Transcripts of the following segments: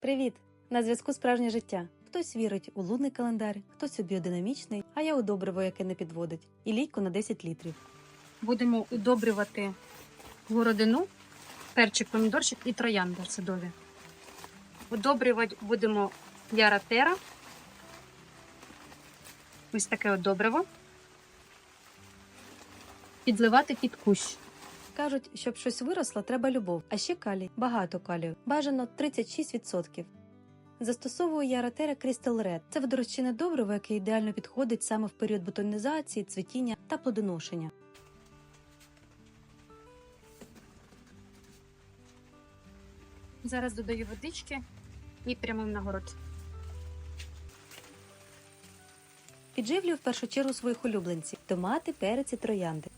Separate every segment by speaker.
Speaker 1: Привіт! На зв'язку справжнє життя. Хтось вірить у лунний календар, хтось у біодинамічний, а я у добриво, яке не підводить, і лійку на 10 літрів.
Speaker 2: Будемо удобрювати городину, перчик, помідорчик і троянди садові. Удобрювати будемо яратера. Ось таке от добриво. Підливати під кущ.
Speaker 1: Кажуть, щоб щось виросло, треба любов, а ще калій, багато калію, бажано 36%. Застосовую я ратера Crystal Red. Це водорозчинне добриво, яке ідеально підходить саме в період бутонізації, цвітіння та плодоношення.
Speaker 2: Зараз додаю водички і прямим на город.
Speaker 1: Підживлюю в першу чергу своїх улюбленців томати, перець і троянди.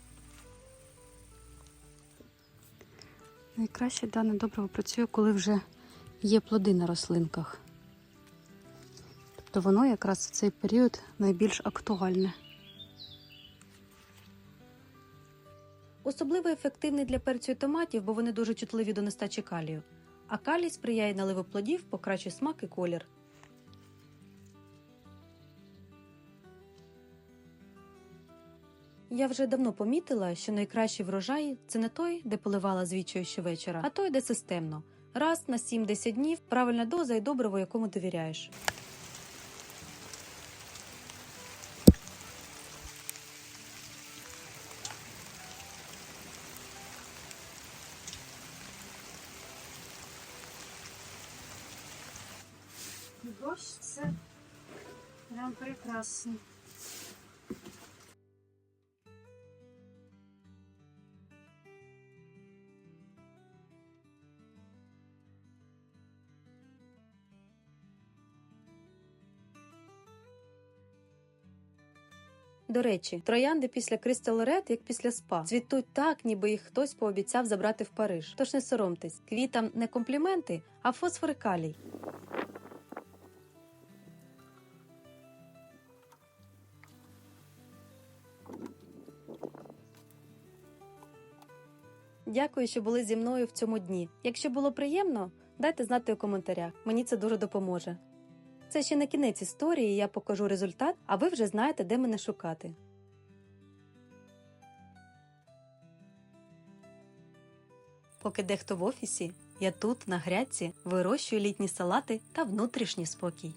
Speaker 2: Найкраще дане добриво працює, коли вже є плоди на рослинках. Тобто воно якраз в цей період найбільш актуальне.
Speaker 1: Особливо ефективний для перцю і томатів, бо вони дуже чутливі до нестачі калію. А калій сприяє наливу плодів, покращує смак і колір. Я вже давно помітила, що найкращий врожай це не той, де поливала звічою щовечора, а той, де системно. Раз на 7-10 днів правильна доза і добриво, якому довіряєш.
Speaker 2: Дощ це прям прекрасно.
Speaker 1: До речі, троянди після Crystal як після спа, цвітуть так, ніби їх хтось пообіцяв забрати в Париж. Тож не соромтесь, квітам не компліменти, а фосфор калій. Дякую, що були зі мною в цьому дні. Якщо було приємно, дайте знати у коментарях. Мені це дуже допоможе. Це ще не кінець історії, я покажу результат, а ви вже знаєте, де мене шукати. Поки дехто в офісі, я тут, на грядці, вирощую літні салати та внутрішній спокій.